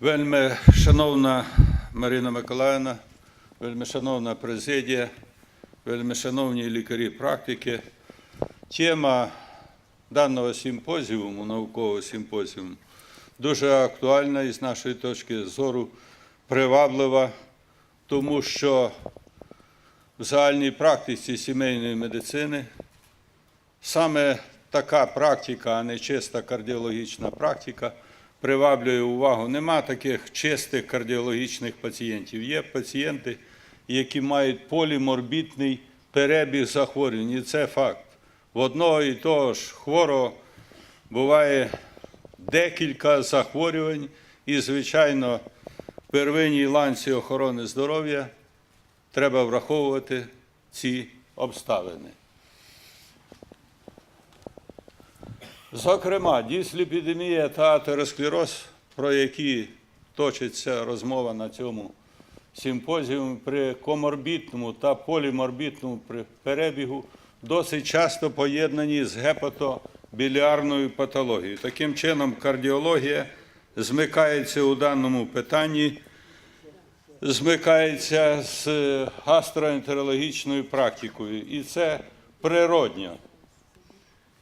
Вельми шановна Марина Миколаївна, вельми шановна президія, вельми шановні лікарі практики. Тема даного симпозіуму, наукового симпозіуму, дуже актуальна і з нашої точки зору приваблива, тому що в загальній практиці сімейної медицини саме така практика, а не чиста кардіологічна практика, приваблює увагу. Нема таких чистих кардіологічних пацієнтів. Є пацієнти, які мають поліморбітний перебіг захворювань, і це факт. В одного і того ж хворого буває декілька захворювань, і, звичайно, в первинній ланці охорони здоров'я треба враховувати ці обставини. Зокрема, дісліпідемія та атеросклероз, про які точиться розмова на цьому симпозіумі, при коморбітному та поліморбітному перебігу досить часто поєднані з гепатобіліарною патологією. Таким чином, кардіологія змикається у даному питанні, змикається з гастроентерологічною практикою, і це природньо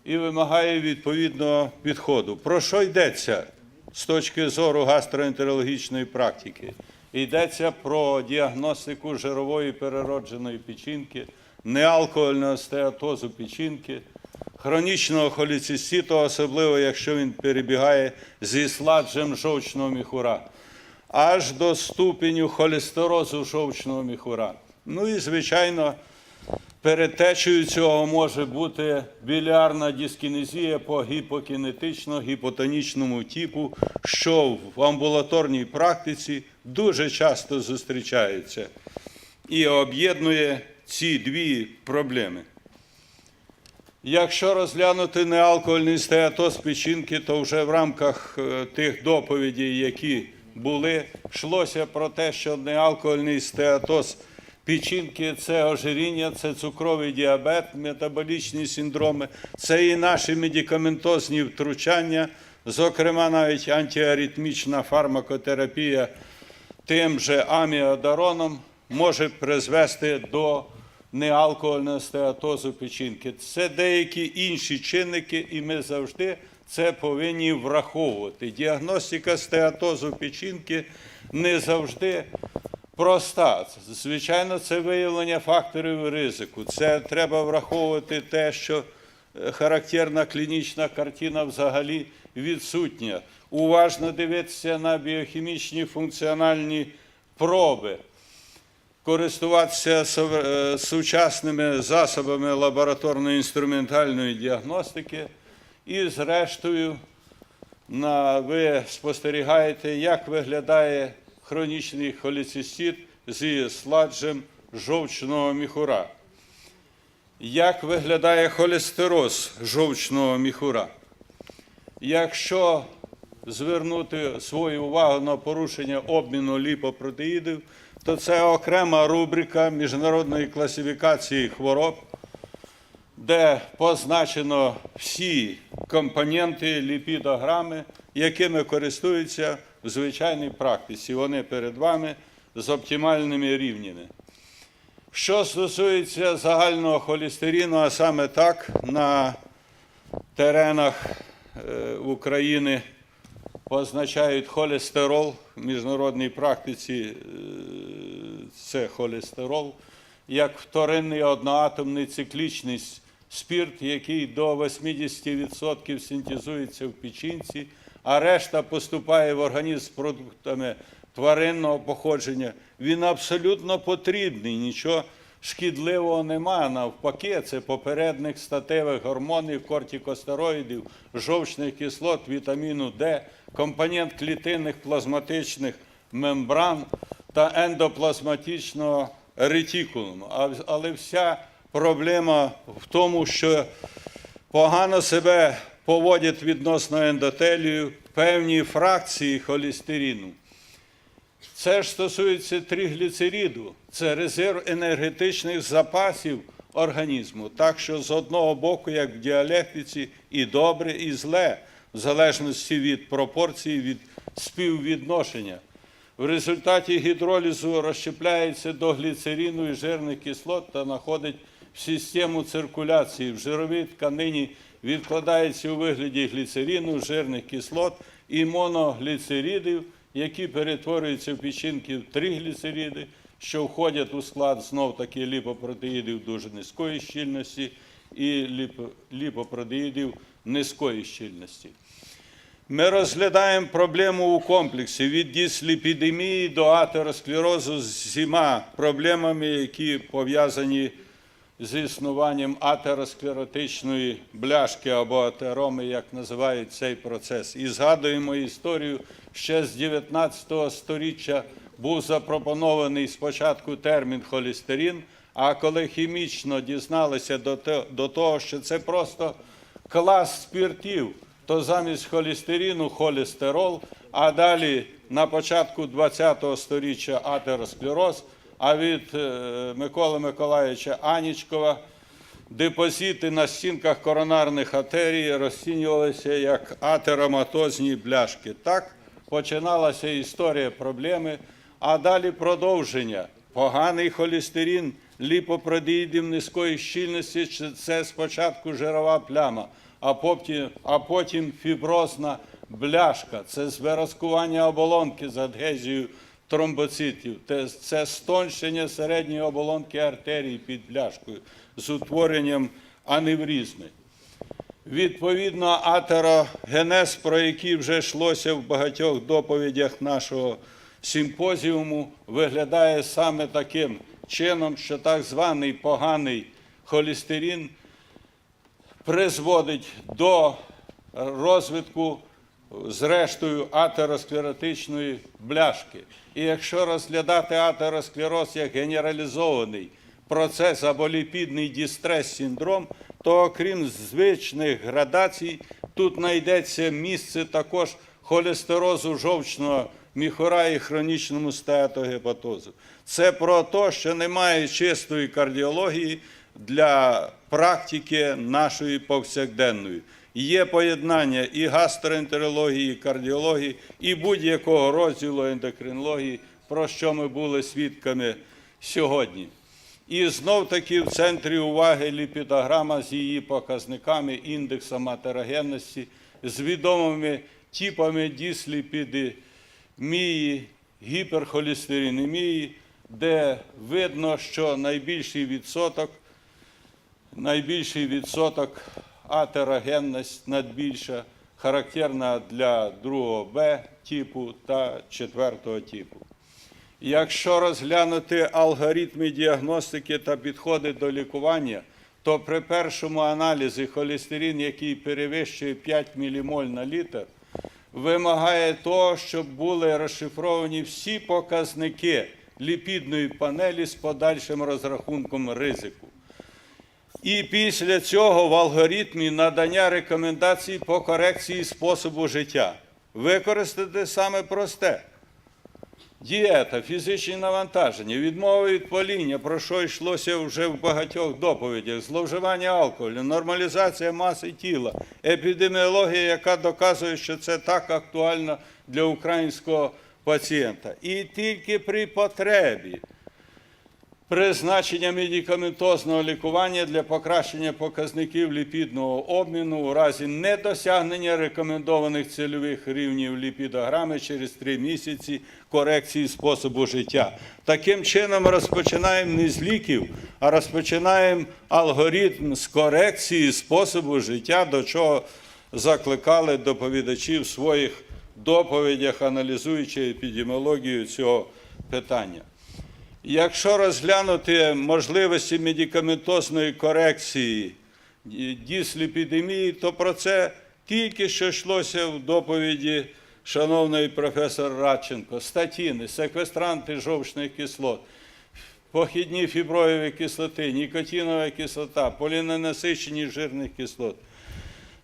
і вимагає відповідного підходу. Про що йдеться з точки зору гастроентерологічної практики? Йдеться про діагностику жирової переродженої печінки, неалкогольного стеатозу печінки, хронічного холециститу, особливо якщо він перебігає зі сладжем жовчного міхура, аж до ступеню холестерозу жовчного міхура. Ну і, звичайно, Передтечею цього може бути білярна дискінезія по гіпокінетично-гіпотонічному типу, що в амбулаторній практиці дуже часто зустрічається і об'єднує ці дві проблеми. Якщо розглянути неалкогольний стеатоз печінки, то вже в рамках е, тих доповідей, які були, йшлося про те, що неалкогольний стеатоз печінки це ожиріння, це цукровий діабет, метаболічні синдроми, це і наші медикаментозні втручання, зокрема навіть антиаритмічна фармакотерапія тим же аміодароном може призвести до неалкогольного стеатозу печінки. Це деякі інші чинники, і ми завжди це повинні враховувати. Діагностика стеатозу печінки не завжди проста. Звичайно, це виявлення факторів ризику. Це треба враховувати те, що е, характерна клінічна картина взагалі відсутня. Уважно дивитися на біохімічні функціональні проби, користуватися е, сучасними засобами лабораторної інструментальної діагностики і, зрештою, ви спостерігаєте, як виглядає хронічний холецистит зі сладжем жовчного міхура. Як виглядає холестероз жовчного міхура? Якщо звернути свою увагу на порушення обміну ліпопротеїдів, то це окрема рубрика міжнародної класифікації хвороб, де позначено всі компоненти ліпідограми, якими користуються в звичайній практиці. Вони перед вами з оптимальними рівнями. Що стосується загального холестерину, а саме так на теренах е, України позначають холестерол в міжнародній практиці е, це холестерол, як вторинний одноатомний циклічний спірт, який до 80% синтезується в печінці, а решта поступає в організм з продуктами тваринного походження. Він абсолютно потрібний, нічого шкідливого немає. Навпаки, це попередник статевих гормонів, кортикостероїдів, жовчних кислот, вітаміну Д, компонент клітинних плазматичних мембран та ендоплазматичного ретикулуму. Але вся проблема в тому, що погано себе поводять відносно ендотелію певні фракції холестерину. Це ж стосується тригліцериду, це резерв енергетичних запасів організму. Так що з одного боку, як в діалектиці, і добре, і зле. в залежності від пропорцій, від співвідношення. В результаті гідролізу розщепляється до гліцерину і жирних кислот та знаходить в систему циркуляції. В жировій тканині відкладається у вигляді гліцерину, жирних кислот і моногліцеридів, які перетворюються в печінки в тригліцериди, що входять у склад знов таки ліпопротеїдів дуже низької щільності і ліпопротеїдів низької щільності. Ми розглядаємо проблему у комплексі від дисліпідемії до атеросклерозу з всіма проблемами, які пов'язані з існуванням атеросклеротичної бляшки або атероми, як називають цей процес. І згадуємо історію ще з 19 століття був запропонований спочатку термін холестерин, а коли хімічно дізналися до того, що це просто клас спіртів, то замість холестерину холестерол, а далі на початку 20-го сторіччя атеросклероз, а від е, Миколи Миколаївича Анічкова депозити на стінках коронарних артерій розцінювалися як атероматозні бляшки. Так починалася історія проблеми, а далі продовження. Поганий холестерин, ліпопродеїдів низької щільності – це спочатку жирова пляма, а потім, а потім фіброзна бляшка. Це звиразкування оболонки з адгезією тромбоцитів. Це стонщення середньої оболонки артерій під бляшкою з утворенням аневризми. Відповідно, атерогенез, про який вже йшлося в багатьох доповідях нашого симпозіуму, виглядає саме таким чином, що так званий поганий холестерин призводить до розвитку, зрештою, атеросклеротичної бляшки. І якщо розглядати атеросклероз як генералізований процес або ліпідний дістрес-синдром, то окрім звичних градацій, тут знайдеться місце також холестерозу жовчного міхура і хронічному стеатогепатозу. Це про те, що немає чистої кардіології для практики нашої повсякденної. Є поєднання і гастроентерології, і кардіології, і будь-якого розділу ендокринології, про що ми були свідками сьогодні. І знов таки в центрі уваги ліпідограма з її показниками, індексом атерогенності, з відомими типами дисліпідемії, гіперхолестеринемії, де видно, що найбільший відсоток, найбільший відсоток атерогенність надбільша, характерна для другого Б типу та четвертого типу. Якщо розглянути алгоритми діагностики та підходи до лікування, то при першому аналізі холестерин, який перевищує 5 мілімоль на літр, вимагає того, щоб були розшифровані всі показники ліпідної панелі з подальшим розрахунком ризику. І після цього в алгоритмі надання рекомендацій по корекції способу життя. Використати саме просте. Дієта, фізичні навантаження, відмова від паління, про що йшлося вже в багатьох доповідях, зловживання алкоголю, нормалізація маси тіла, епідеміологія, яка доказує, що це так актуально для українського пацієнта. І тільки при потребі призначення медикаментозного лікування для покращення показників ліпідного обміну у разі недосягнення рекомендованих цільових рівнів ліпідограми через три місяці корекції способу життя. Таким чином розпочинаємо не з ліків, а розпочинаємо алгоритм з корекції способу життя, до чого закликали доповідачі в своїх доповідях, аналізуючи епідеміологію цього питання. Якщо розглянути можливості медикаментозної корекції і дисліпідемії, то про це тільки що йшлося в доповіді шановної професор Радченко. Статіни, секвестранти жовчних кислот, похідні фіброєві кислоти, нікотинова кислота, поліненасичені жирних кислот.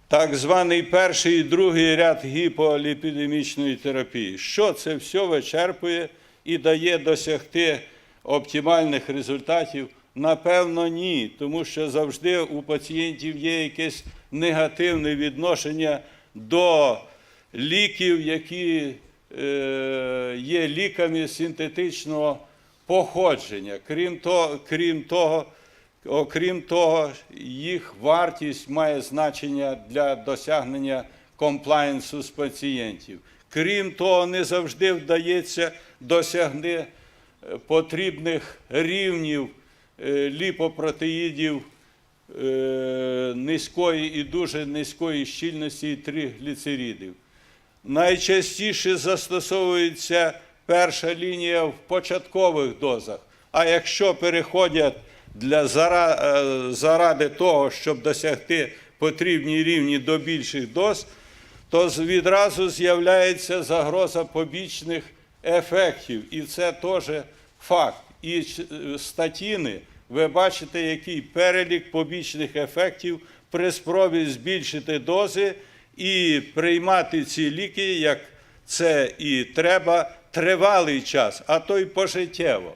Так званий перший і другий ряд гіполіпідемічної терапії. Що це все вичерпує і дає досягти оптимальних результатів? Напевно, ні, тому що завжди у пацієнтів є якесь негативне відношення до ліків, які е, є ліками синтетичного походження. Крім того, крім того, окрім того, їх вартість має значення для досягнення комплаєнсу з пацієнтів. Крім того, не завжди вдається досягти потрібних рівнів е, ліпопротеїдів е, низької і дуже низької щільності і тригліцеридів. Найчастіше застосовується перша лінія в початкових дозах. А якщо переходять для е, заради того, щоб досягти потрібні рівні до більших доз, то відразу з'являється загроза побічних ефектів. І це теж факт. І е, статіни, ви бачите, який перелік побічних ефектів при спробі збільшити дози і приймати ці ліки, як це і треба, тривалий час, а то й пожиттєво.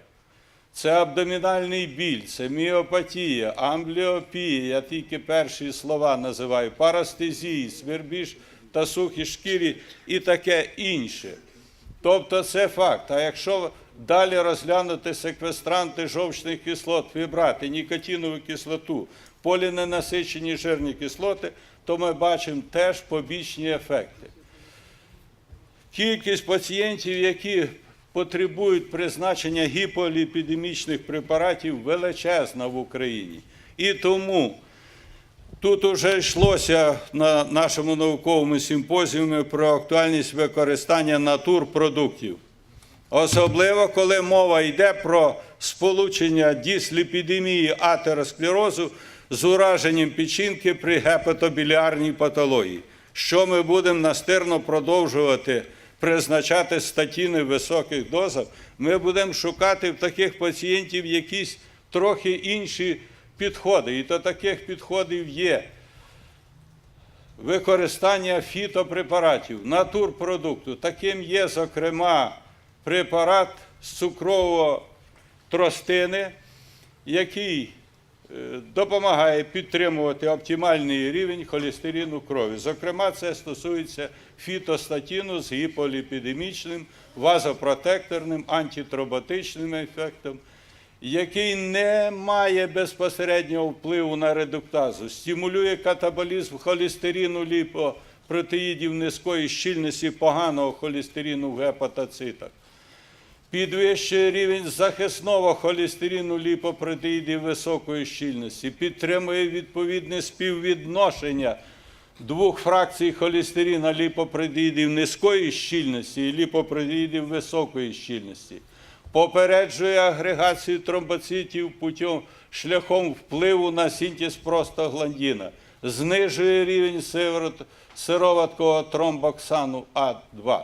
Це абдомінальний біль, це міопатія, амбліопія, я тільки перші слова називаю, парастезії, свербіж та сухі шкірі і таке інше. Тобто це факт. А якщо далі розглянути секвестранти жовчних кислот, фібрати, нікотинову кислоту, поліненасичені жирні кислоти, то ми бачимо теж побічні ефекти. Кількість пацієнтів, які потребують призначення гіполіпідемічних препаратів, величезна в Україні. І тому тут вже йшлося на нашому науковому симпозіумі про актуальність використання натурпродуктів. Особливо, коли мова йде про сполучення дисліпідемії атеросклерозу з ураженням печінки при гепатобіліарній патології, що ми будемо настирно продовжувати призначати статіни в високих дозах, ми будемо шукати в таких пацієнтів якісь трохи інші підходи. І то таких підходів є використання фітопрепаратів, натурпродукту. Таким є, зокрема, препарат з цукрового тростини, який е, допомагає підтримувати оптимальний рівень холестерину крові. Зокрема, це стосується фітостатіну з гіполіпідемічним, вазопротекторним, антитроботичним ефектом, який не має безпосереднього впливу на редуктазу, стимулює катаболізм холестерину ліпопротеїдів низької щільності поганого холестерину в гепатоцитах. Підвищує рівень захисного холестерину ліпопротеїдів високої щільності, підтримує відповідне співвідношення двох фракцій холестерина ліпопротеїдів низької щільності і ліпопротеїдів високої щільності, попереджує агрегацію тромбоцитів путем шляхом впливу на синтез простагландіна, знижує рівень сироваткого тромбоксану А2.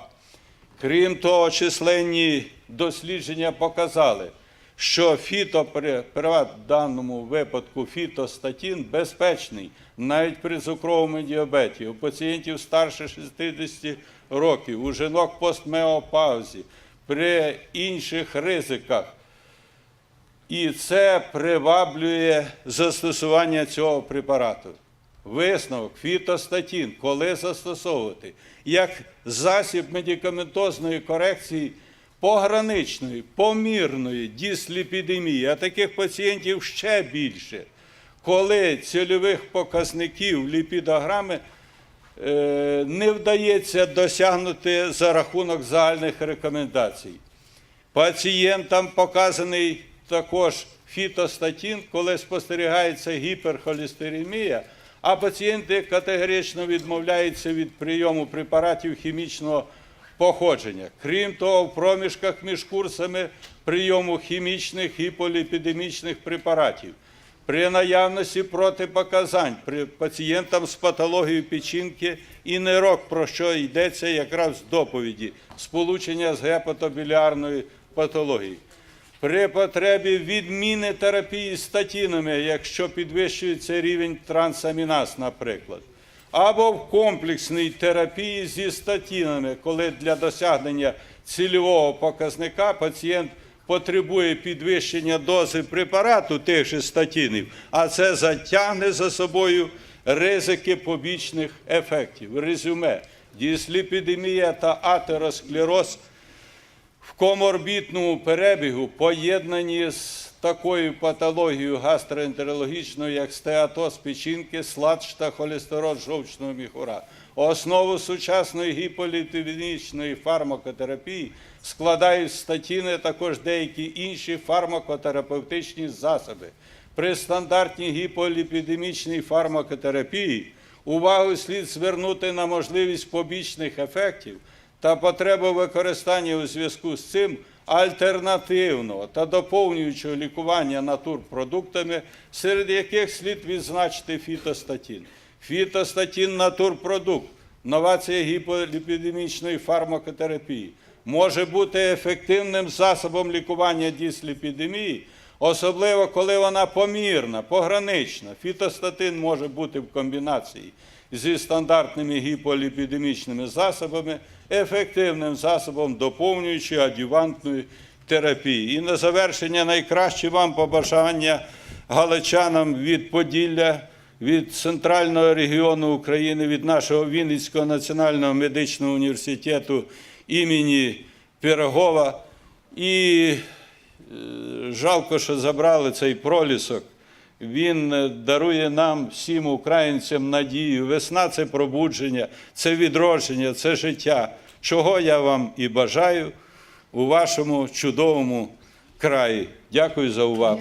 Крім того, численні дослідження показали, що фітопрепарат, в даному випадку фітостатін, безпечний навіть при цукровому діабеті, у пацієнтів старше 60 років, у жінок постмеопаузі, при інших ризиках. І це приваблює застосування цього препарату. Висновок фітостатін, коли застосовувати, як засіб медикаментозної корекції пограничної, помірної дисліпідемії, а таких пацієнтів ще більше, коли цільових показників ліпідограми не вдається досягнути за рахунок загальних рекомендацій. Пацієнтам показаний також фітостатін, коли спостерігається гіперхолестеремія, а пацієнти категорично відмовляються від прийому препаратів хімічного походження. Крім того, в проміжках між курсами прийому хімічних гіполіпідемічних препаратів. При наявності протипоказань при пацієнтам з патологією печінки і нирок, про що йдеться якраз в доповіді, сполучення з гепатобіліарною патологією. При потребі відміни терапії статінами, якщо підвищується рівень трансаміназ, наприклад, або в комплексній терапії зі статінами, коли для досягнення цільового показника пацієнт потребує підвищення дози препарату тих же статінів, а це затягне за собою ризики побічних ефектів. Резюме. Дісліпідемія та атеросклероз в коморбітному перебігу поєднані з такою патологією гастроентерологічною, як стеатоз печінки, сладж та холестерол жовчного міхура. Основу сучасної гіполітивінічної фармакотерапії складають статіни, також деякі інші фармакотерапевтичні засоби. При стандартній гіполіпідемічній фармакотерапії увагу слід звернути на можливість побічних ефектів та потребу використання у зв'язку з цим альтернативного та доповнюючого лікування натурпродуктами, серед яких слід відзначити фітостатін. Фітостатін натурпродукт, новація гіполіпідемічної фармакотерапії, може бути ефективним засобом лікування дисліпідемії, особливо коли вона помірна, погранична. Фітостатин може бути в комбінації зі стандартними гіполіпідемічними засобами, ефективним засобом доповнюючої адювантної терапії. І на завершення найкраще вам побажання галичанам від Поділля, від центрального регіону України, від нашого Вінницького національного медичного університету імені Пірогова. І е, жалко, що забрали цей пролісок. Він е, дарує нам, всім українцям, надію. Весна це пробудження, це відродження, це життя. Чого я вам і бажаю у вашому чудовому краї. Дякую за увагу.